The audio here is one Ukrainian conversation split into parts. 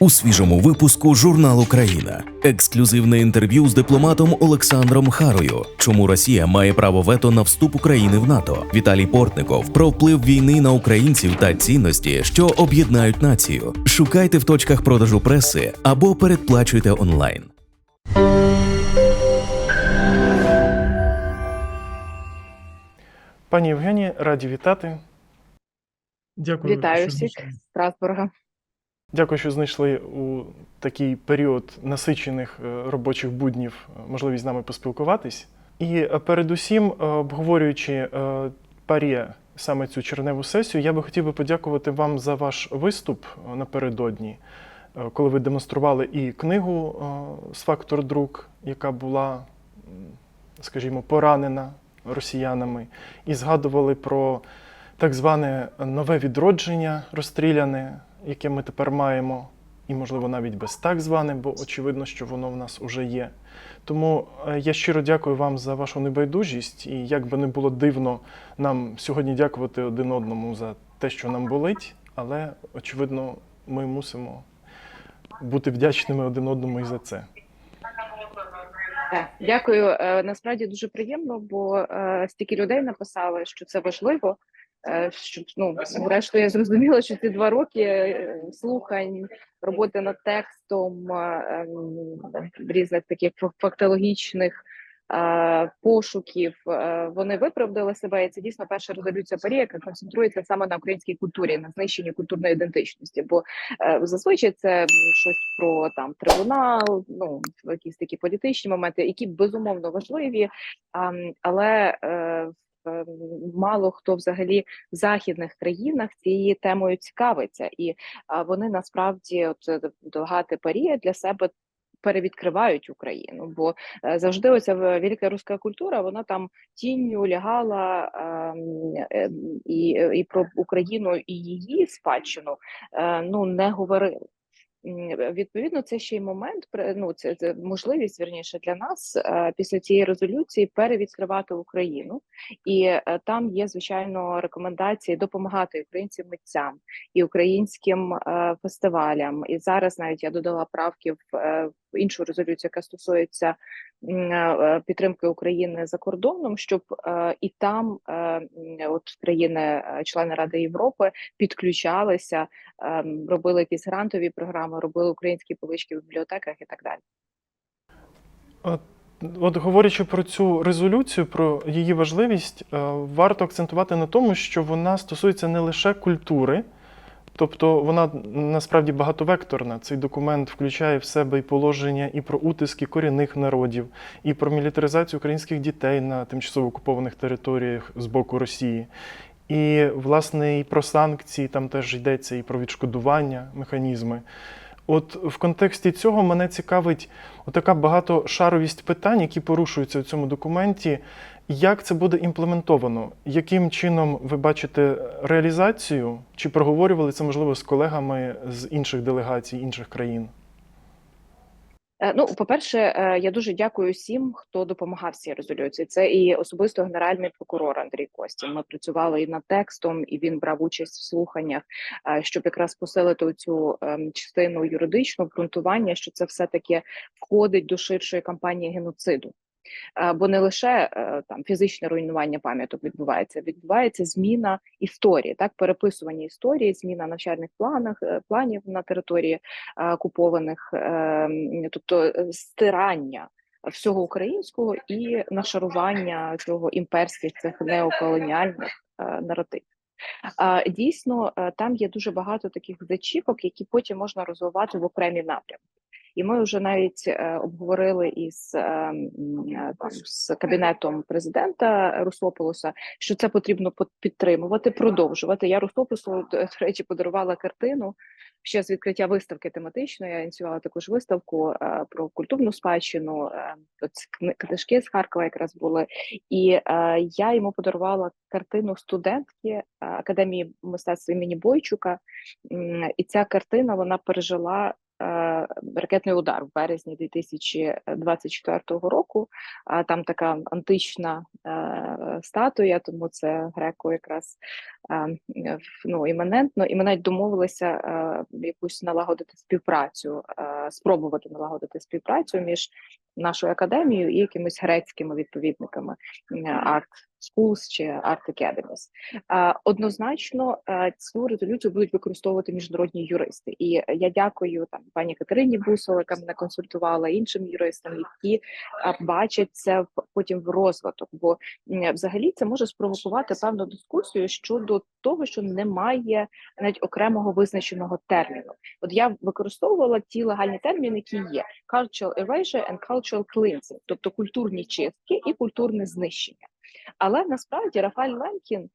У свіжому випуску журнал Україна ексклюзивне інтерв'ю з дипломатом Олександром Харою. Чому Росія має право вето на вступ України в НАТО? Віталій Портников про вплив війни на українців та цінності, що об'єднають націю. Шукайте в точках продажу преси або передплачуйте онлайн. Пані Євгенії, раді вітати. Дякую. Вітаю всіх з Страсбурга. Дякую, що знайшли у такий період насичених е, робочих буднів е, можливість з нами поспілкуватись. І е, передусім, обговорюючи парі саме цю черневу сесію, я би хотів би подякувати вам за ваш виступ напередодні, коли ви демонстрували і книгу з фактор друк, яка була, скажімо, поранена росіянами, і згадували про так зване нове відродження розстріляне, яке ми тепер маємо, і, можливо, навіть без так зване, бо очевидно, що воно в нас уже є. Тому е, я щиро дякую вам за вашу небайдужість, і як би не було дивно нам сьогодні дякувати один одному за те, що нам болить, але очевидно, ми мусимо бути вдячними один одному і за це. Дякую. Е, Насправді дуже приємно, бо е, стільки людей написали, що це важливо. Е, Що ну зрештою я зрозуміла, що ці два роки е, слухань, роботи над текстом е, ем, різних таких фактологічних пошуків. Вони виправдали себе, і це дійсно перша резолюція парі, яка концентрується саме на українській культурі, на знищенні культурної ідентичності. Бо Зазвичай це щось про там трибунал, ну якісь такі політичні моменти, які безумовно важливі, але в- мало хто взагалі в західних країнах цією темою цікавиться, і вони насправді от е, Долгати парі для себе. Перевідкривають Україну, бо е, завжди оця велика руська культура, вона там тінню лягала ем, е, і, і про Україну і її спадщину е, ну не говорили. М, Відповідно, це ще й момент, ну це, це можливість верніше для нас е, після цієї резолюції перевідкривати Україну, і е, там є звичайно рекомендації допомагати українцям митцям і українським е, фестивалям. І зараз навіть я додала правки в, е, іншу резолюцію, яка стосується е, підтримки України за кордоном, щоб е, і там е, от країни, е, члени Ради Європи, підключалися робили якісь грантові програми, робили українські полички в бібліотеках і так далі. От, от говорячи про цю резолюцію, про її важливість, е, варто акцентувати на тому, що вона стосується не лише культури, тобто вона насправді багатовекторна. Цей документ включає в себе і положення і про утиски корінних народів, і про мілітаризацію українських дітей на тимчасово окупованих територіях з боку Росії. І, власне, і про санкції там теж йдеться, і про відшкодування, механізми. От в контексті цього мене цікавить отака багатошаровість питань, які порушуються в цьому документі. Як це буде імплементовано? Яким чином ви бачите реалізацію? Чи проговорювали це можливо з колегами з інших делегацій, інших країн? Е, Ну, по-перше, е, я дуже дякую всім, хто допомагав цій резолюції. Це і особисто генеральний прокурор Андрій Костін. Ми працювали і над текстом, і він брав участь в слуханнях, е, щоб якраз посилити цю частину юридичного ґрунтування, що це все таки входить до ширшої кампанії геноциду. Е, Бо не лише е, там фізичне руйнування пам'яток відбувається, відбувається зміна історії, так переписування історії, зміна навчальних планах е, планів на території е, окупованих, е, тобто е, стирання всього українського і нашарування цього імперських цих неоколоніальних е, наративів. А, Дійсно, е, там є дуже багато таких зачіпок, які потім можна розвивати в окремі напрямки. І ми вже навіть е, обговорили із е, е, там з кабінетом президента Русополоса, що це потрібно пот- підтримувати, продовжувати. Я Русополосу, до речі, подарувала картину ще з відкриття виставки тематичної. Я ініціювала також виставку е, про культурну спадщину. Е, от книжки з Харкова якраз були, і е, я йому подарувала картину студентки академії мистецтв імені Бойчука. І ця картина вона пережила ракетний удар в березні 2024 року. А там така антична е, статуя, тому це греко якраз е, ну, іманентно. І ми навіть домовилися е, якусь налагодити співпрацю, е, спробувати налагодити співпрацю між нашою академією і якимись грецькими відповідниками е, Art Schools чи Art Academies. Однозначно е, цю резолюцію будуть використовувати міжнародні юристи. І я дякую там пані Катерині Бусол, яка мене консультувала іншим юристам, які бачать це потім в розвиток. Бо взагалі це може спровокувати певну дискусію щодо того, що немає навіть окремого визначеного терміну. От я використовувала ті легальні терміни, які є: cultural erasure and cultural cleansing, тобто культурні чистки і культурне знищення. Але насправді Рафаель Ленкін,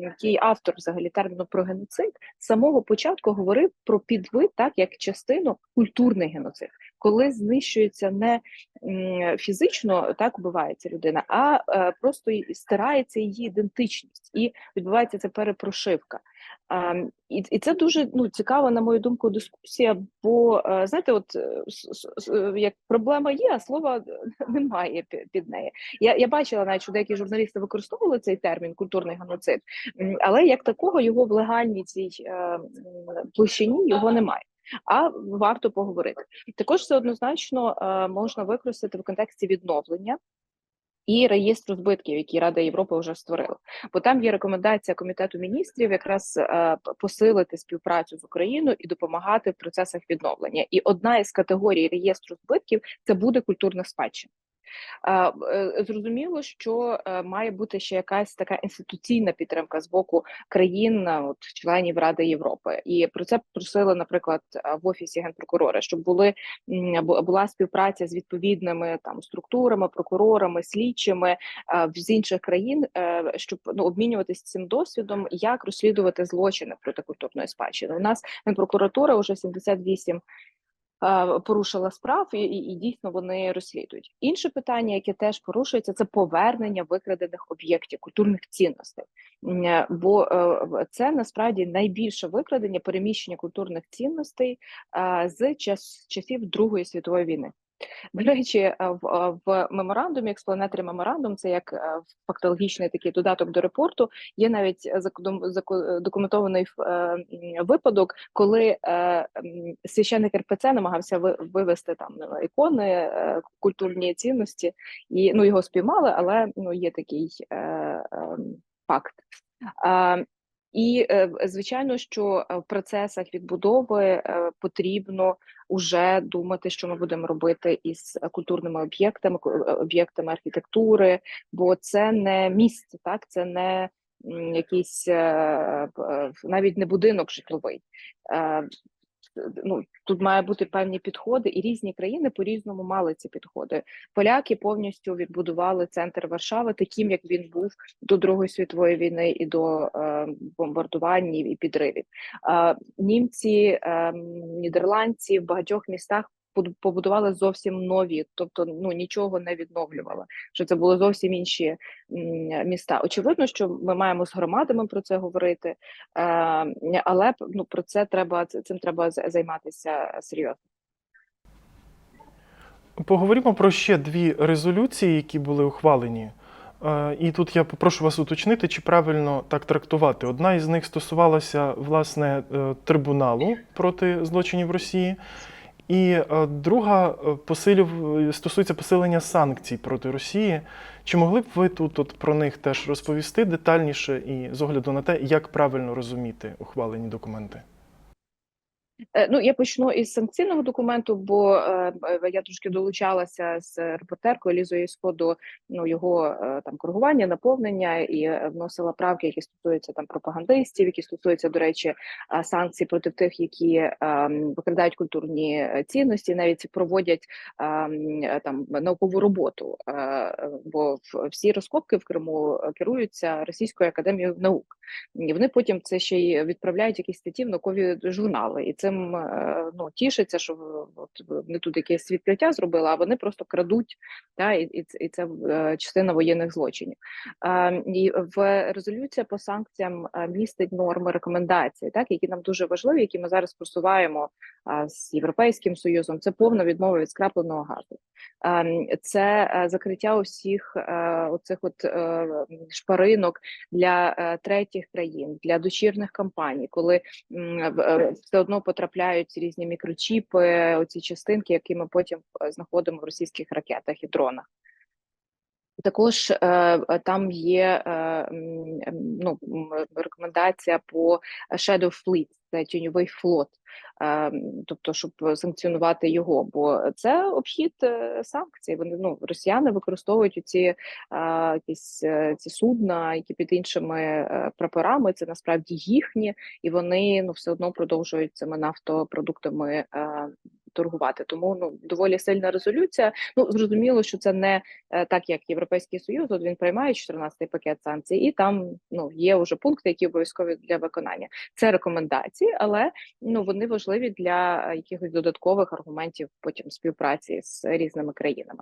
який автор взагалі терміну про геноцид, самого початку говорив про підвид, так як частину культурний геноцид, коли знищується не фізично, так вбивається людина, а е, просто стирається її ідентичність, і відбувається це перепрошивка. І, і це дуже ну цікава, на мою думку, дискусія. Бо е, знаєте, от е, як проблема є, а слова немає під неї. Я, я бачила навіть, що деякі журналісти використовували цей термін культурний геноцид, але як такого його в легальній цій е, площині його немає. А варто поговорити. Також це однозначно е, можна використати в контексті відновлення. І реєстру збитків, які Рада Європи вже створила, бо там є рекомендація комітету міністрів якраз е, посилити співпрацю з Україною і допомагати в процесах відновлення. І одна із категорій реєстру збитків це буде культурна спадщина. Е, Зрозуміло, що е, має бути ще якась така інституційна підтримка з боку країн, е, от членів Ради Європи, і про це просили, наприклад, в офісі генпрокурора, щоб були була співпраця з відповідними там структурами, прокурорами, слідчими з інших країн, щоб ну обмінюватися цим досвідом, як розслідувати злочини проти культурної спадщини. У нас генпрокуратура вже 78 е, порушила справ, і, і, і дійсно вони розслідують. Інше питання, яке теж порушується, це повернення викрадених об'єктів культурних цінностей. Е, Бо е, це насправді найбільше викрадення переміщення культурних цінностей е, з час часів Другої світової війни. До речі, е, в, е, в меморандумі, explanatory меморандум, це як е, фактологічний такий додаток до репорту. Є навіть документований випадок, коли священник РПЦ намагався ви- вивести там ікони, культурні цінності, і ну його спіймали, але ну є такий е, е, факт. І е, звичайно, що е, в процесах відбудови е, потрібно уже думати, що ми будемо робити із культурними об'єктами, об'єктами архітектури, бо це не місце, так це не якийсь навіть не будинок житловий. Ну тут має бути певні підходи, і різні країни по-різному мали ці підходи. Поляки повністю відбудували центр Варшави, таким як він був до Другої світової війни і до е, бомбардувань і підривів. Е, німці, е, нідерландці в багатьох містах поб- побудували зовсім нові, тобто ну нічого не відновлювали. Що це були зовсім інші міста. Очевидно, що ми маємо з громадами про це говорити, е, але ну про це треба цим треба займатися серйозно. Поговоримо про ще дві резолюції, які були ухвалені. Е, І тут я попрошу вас уточнити, чи правильно так трактувати. Одна із них стосувалася власне е, трибуналу проти злочинів Росії, і е, друга посилів е, стосується посилення санкцій проти Росії. Чи могли б ви тут от про них теж розповісти детальніше і з огляду на те, як правильно розуміти ухвалені документи? Е, Ну, я почну із санкційного документу, бо е, я трошки долучалася з репортеркою Лізою Іско до ну його е, там коригування, наповнення і вносила правки, які стосуються там пропагандистів, які стосуються, до речі, санкцій проти тих, які викрадають культурні цінності, навіть проводять там наукову роботу. Бо всі розкопки в Криму керуються Російською академією наук. І вони потім це ще й відправляють якісь статті в наукові журнали, і цим е, ну тішиться, що в- от не тут якесь відкриття зробили, а вони просто крадуть, та і, і, і це е, частина воєнних злочинів. Е, І в резолюція по санкціям е, містить норми рекомендацій, так які нам дуже важливі, які ми зараз просуваємо з Європейським Союзом. Це повна відмова від скрапленого газу. Це е, закриття усіх е, оцих от е, шпаринок для третіх країн, для дочірних компаній, коли все одно потрапляють різні мікрочіпи, оці частинки, які ми потім знаходимо в російських ракетах і дронах. Також е, е, там є е, ну, рекомендація по Shadow Fleet, це тіньовий флот, тобто, щоб санкціонувати його, бо це обхід санкцій. Вони ну росіяни використовують ці якісь ці судна, які під іншими прапорами. Це насправді їхні, і вони ну все одно продовжують цими нафтопродуктами торгувати. Тому ну доволі сильна резолюція. Ну зрозуміло, що це не е, так, як Європейський Союз. От він приймає 14-й пакет санкцій, і там ну є вже пункти, які обов'язкові для виконання. Це рекомендації, але ну вони важливі для е, якихось додаткових аргументів потім співпраці з різними країнами.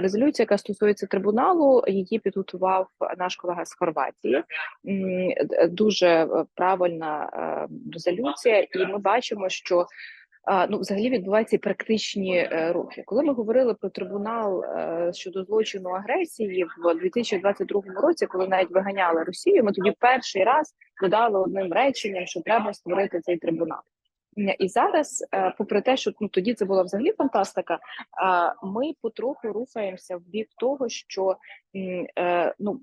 Резолюція, яка стосується трибуналу, її підготував наш колега з Хорватії. Дуже е, правильна резолюція, і ми бачимо, що ну, взагалі відбуваються практичні е, рухи. Коли ми говорили про трибунал е, щодо злочину агресії в 2022 році, коли навіть виганяли Росію, ми тоді перший раз додали одним реченням, що треба створити цей трибунал. І зараз, е, попри те, що ну тоді це була взагалі фантастика, ми потроху рухаємося в бік того, що ну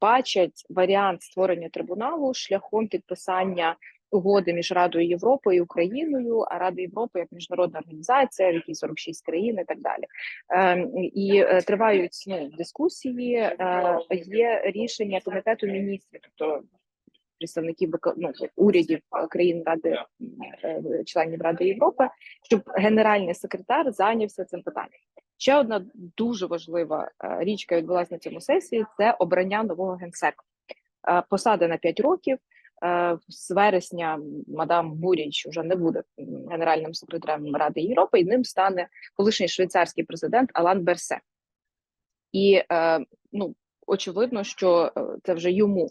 бачать варіант створення трибуналу шляхом підписання угоди між Радою Європи і Україною, а Рада Європи як міжнародна організація, в якій 46 країн і так далі. Ем, і е, тривають ну, дискусії. Е, є рішення комітету міністрів, тобто представників ну, урядів е, країн Ради членів Ради Європи, щоб генеральний секретар зайнявся цим питанням. Ще одна дуже важлива річ, яка відбулася на цьому сесії, це обрання нового генсека. Е, Посада на 5 років. Е, З вересня мадам Буріч вже не буде генеральним секретарем Ради Європи, і ним стане колишній швейцарський президент Алан Берсе. І е, ну очевидно, що е, це вже йому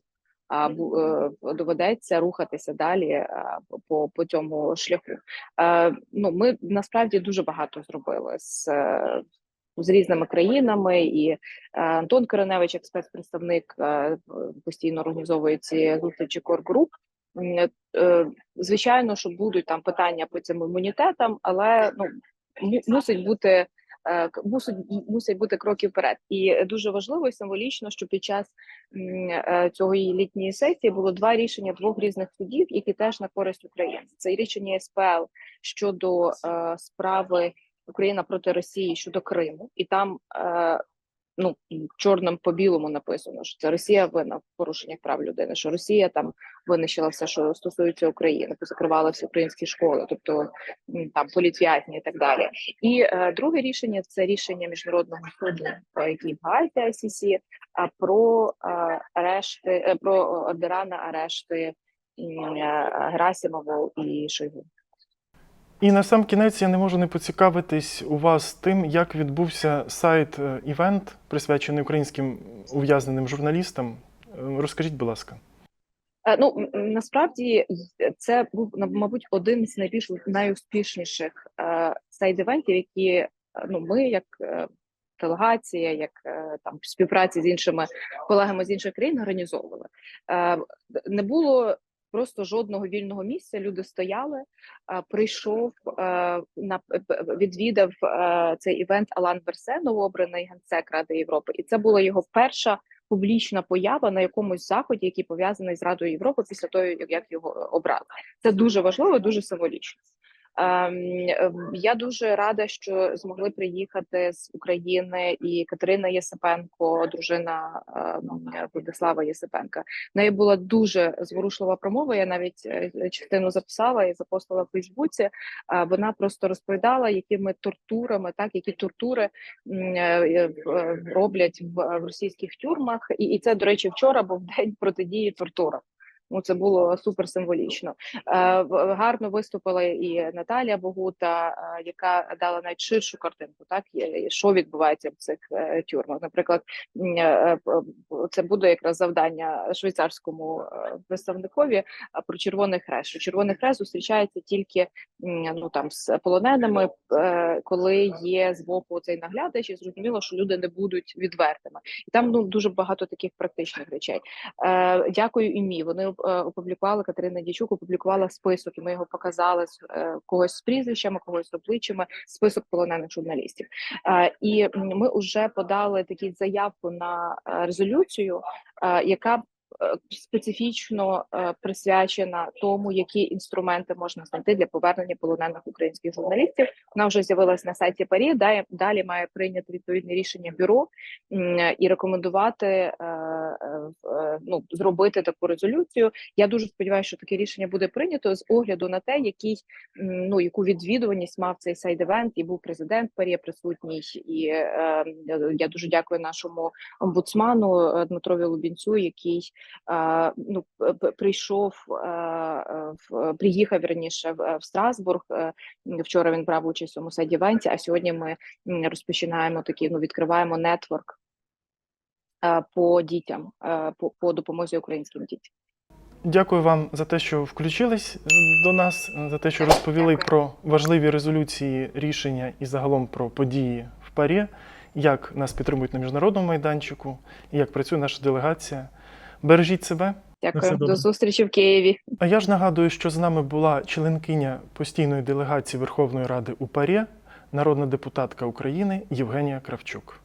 доведеться рухатися далі по, по цьому шляху. Ну, ми насправді дуже багато зробили з, з різними країнами, і е, Антон Кореневич, як спецпредставник, е, постійно організовує ці зустрічі коргруп. Е, Звичайно, що будуть там питання по цим імунітетам, але ну мусить бути мусить мусять бути кроки вперед. І дуже важливо і символічно, що під час цього літньої сесії було два рішення двох різних судів, які теж на користь України. Це рішення СПЛ щодо справи Україна проти Росії щодо Криму, і там е, ну чорним по білому написано, що це Росія винна в порушеннях прав людини, що Росія там винищила все, що стосується України, позакривала всі українські школи, тобто там політв'язні і так далі. І е, друге рішення це рішення міжнародного суду, е, який в ICC, а про е, арешти е, про ордера на арешти е, Герасимову і Шойгу. І на сам кінець я не можу не поцікавитись у вас тим, як відбувся сайт е, івент, присвячений українським ув'язненим журналістам. Е, Розкажіть, будь ласка. Е, Ну насправді це був мабуть один з найбільш найуспішніших е, сайд-івентів, які ну ми як делегація, як там співпраці з іншими колегами з інших країн організовували. Не було просто жодного вільного місця. Люди стояли. е, Прийшов е, на відвідав е, цей івент Алан Берсе, новообраний генсек Ради Європи, і це була його перша публічна поява на якомусь заході, який пов'язаний з Радою Європи після того, як його обрали. Це дуже важливо, дуже символічно. Ем, ем, я дуже рада, що змогли приїхати з України і Катерина Єсипенко, дружина ем, Владислава Єсипенка. В неї була дуже зворушлива промова. Я навіть е, частину записала і запостила в Фейсбуці. А Вона просто розповідала, якими тортурами, так які тортури е, е, роблять в, російських тюрмах, і це, до речі, вчора був день протидії тортурам. Ну це було супер символічно. Е, Гарно виступила і Наталія Богута, е, яка дала навіть ширшу картинку, так і- і що відбувається в цих е, тюрмах. Наприклад, це буде якраз завдання швейцарському представникові про Червоний Хрест. Що Червоний Хрест зустрічається тільки ну там з полоненими, коли є з боку цей наглядач, і зрозуміло, що люди не будуть відвертими. І там ну дуже багато таких практичних речей. Дякую імі. Вони е, опублікували Катерина Дічук, опублікувала список, і ми його показали з е, когось з прізвищами, когось з обличчями, список полонених журналістів. Е, і ми вже подали такі заявку на резолюцію, яка специфічно присвячена тому, які інструменти можна знайти для повернення полонених українських журналістів. Вона вже з'явилась на сайті Парі. Далі, має прийняти відповідне рішення бюро і рекомендувати ну зробити таку резолюцію. Я дуже сподіваюся, що таке рішення буде прийнято з огляду на те, який ну яку відвідуваність мав цей сайд-евент, і був президент Парі присутній. І е, я дуже дякую нашому омбудсману е, Дмитрові Лубінцю, який е, ну прийшов е, е, приїхав раніше в, в Страсбург. Е, Вчора він брав участь у цьому сайд-івенті, а сьогодні ми розпочинаємо такий, ну відкриваємо нетворк по дітям, е, по, по допомозі українським дітям. Дякую вам за те, що включились е, до нас, е, за те, що розповіли Дякую. про важливі резолюції, рішення і загалом про події в парі, як нас підтримують на міжнародному майданчику, і як працює наша делегація. Бережіть себе. Дякую до зустрічі в Києві. А я ж нагадую, що з нами була членкиня постійної делегації Верховної Ради у ПАРЄ, народна депутатка України Євгенія Кравчук.